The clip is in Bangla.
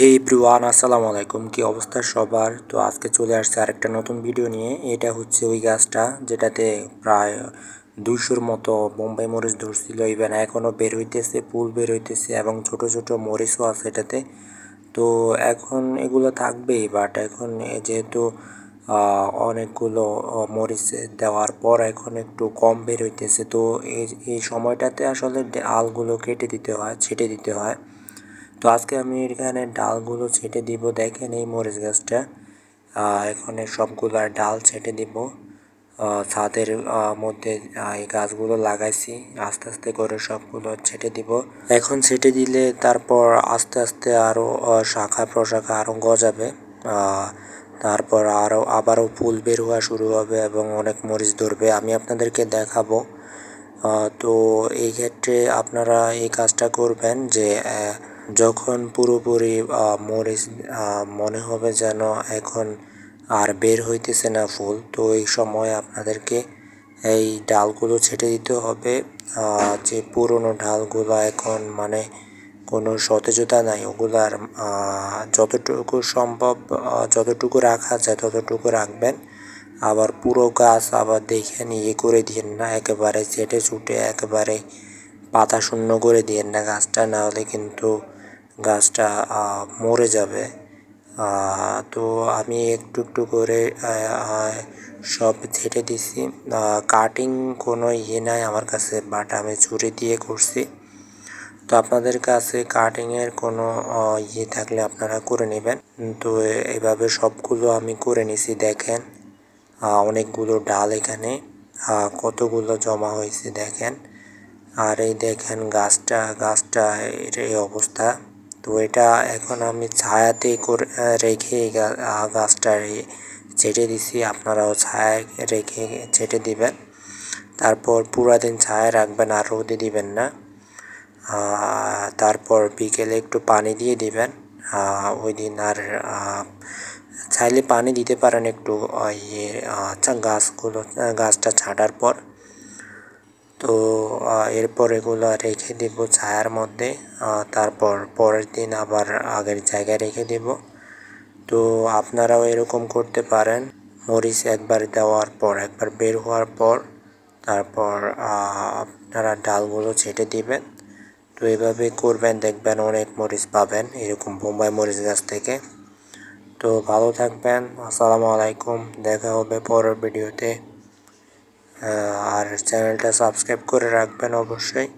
হে ব্রুয়ান আসসালামু আলাইকুম। কি অবস্থা সবার? তো আজকে চলে আসছে আরেকটা নতুন ভিডিও নিয়ে। এটা হচ্ছে ওই গাছটা, যেটাতে প্রায় দুইশোর মতো বোম্বাই মরিচ ধরছিল। ইভেন এখনও বের হইতেছে, ফুল বের হইতেছে এবং ছোট ছোট মরিচও আছে এটাতে। তো এখন এগুলো থাকবেই বাট এখন যেহেতু অনেকগুলো মরিচ দেওয়ার পর এখন একটু কম বের হইতেছে। তো এই সময়টাতে আসলে ডালগুলো কেটে দিতে হয়, ছেটে দিতে হয়। তো আজকে আমি এখানে ডালগুলো ছেটে দিব, দেখেন এই মরিচ গাছটা। এখানে সবগুলা ডাল ছেটে দিব। ছাদের মধ্যে এই গাছগুলো লাগাইছি। আস্তে আস্তে করে সবগুলো ছেটে দিব। এখন ছেটে দিলে তারপর আস্তে আস্তে আরও শাখা প্রশাখা আরও গজাবে। তারপর আরও আবারও ফুল বের হওয়া শুরু হবে এবং অনেক মরিচ ধরবে। আমি আপনাদেরকে দেখাবো। তো এই ক্ষেত্রে আপনারা এই কাজটা করবেন যে যখন পুরোপুরি মরিচ মনে হবে যেন এখন আর বের হইতেছে না ফুল, তো এই সময় আপনাদেরকে এই ডালগুলো ছেটে দিতে হবে। যে পুরনো ডালগুলো এখন মানে কোনো সতেজতা নাই, ওগুলার যতটুকু সম্ভব যতটুকু রাখা যায় ততটুকু রাখবেন। আবার পুরো গাছ আবার দেখে ইয়ে করে দিয়েন না, একেবারে চেটে চুটে একেবারে পাতা শূন্য করে দিয়েন না গাছটা না হলে কিন্তু গাছটা মরে যাবে। তো আমি একটু একটু করে সব ছেটে দিছি। কাটিং কোনো ইয়ে নাই আমার কাছে, বাট আমি ছুরি দিয়ে করছি। তো আপনাদের কাছে কাটিংয়ের কোনো ইয়ে থাকলে আপনারা করে নেবেন। তো এইভাবে সবগুলো আমি করে নিছি, দেখেন। আহ, অনেকগুলো ডাল এখানে আহ, কতগুলো জমা হয়েছে দেখেন। আর এই দেখেন গাছটা গাছটা এর এই অবস্থা। তো এটা এখন আমি ছায়াতে করে রেখে গাছটা ছেটে দিছি। আপনারাও ছায়া রেখে ছেটে দিবেন। তারপর পুরা দিন ছায়া রাখবেন আর রোদে দিবেন না। তারপর বিকেলে একটু পানি দিয়ে দিবেন। ওই দিন আর চাইলে পানি দিতে পারেন একটু ইয়ে চা- গাছগুলো গাছটা ছাটার পর। তো এরপর এগুলো রেখে দিব ছায়ার মধ্যে তারপর পরের দিন আবার আগের জায়গায় রেখে দেব। তো, আপনারাও এরকম করতে পারেন। মরিচ একবার দেওয়ার পর, একবার বের হওয়ার পর, তারপর আপনারা ডালগুলো ছেটে দিবেন। তো, এভাবে করবেন, দেখবেন অনেক মরিচ পাবেন, এরকম বোম্বাই মরিচ গাছ থেকে। তো ভালো থাকবেন। আসসালামু আলাইকুম। দেখা হবে পরের ভিডিওতে। আর চ্যানেলটা সাবস্ক্রাইব করে রাখবেন অবশ্যই।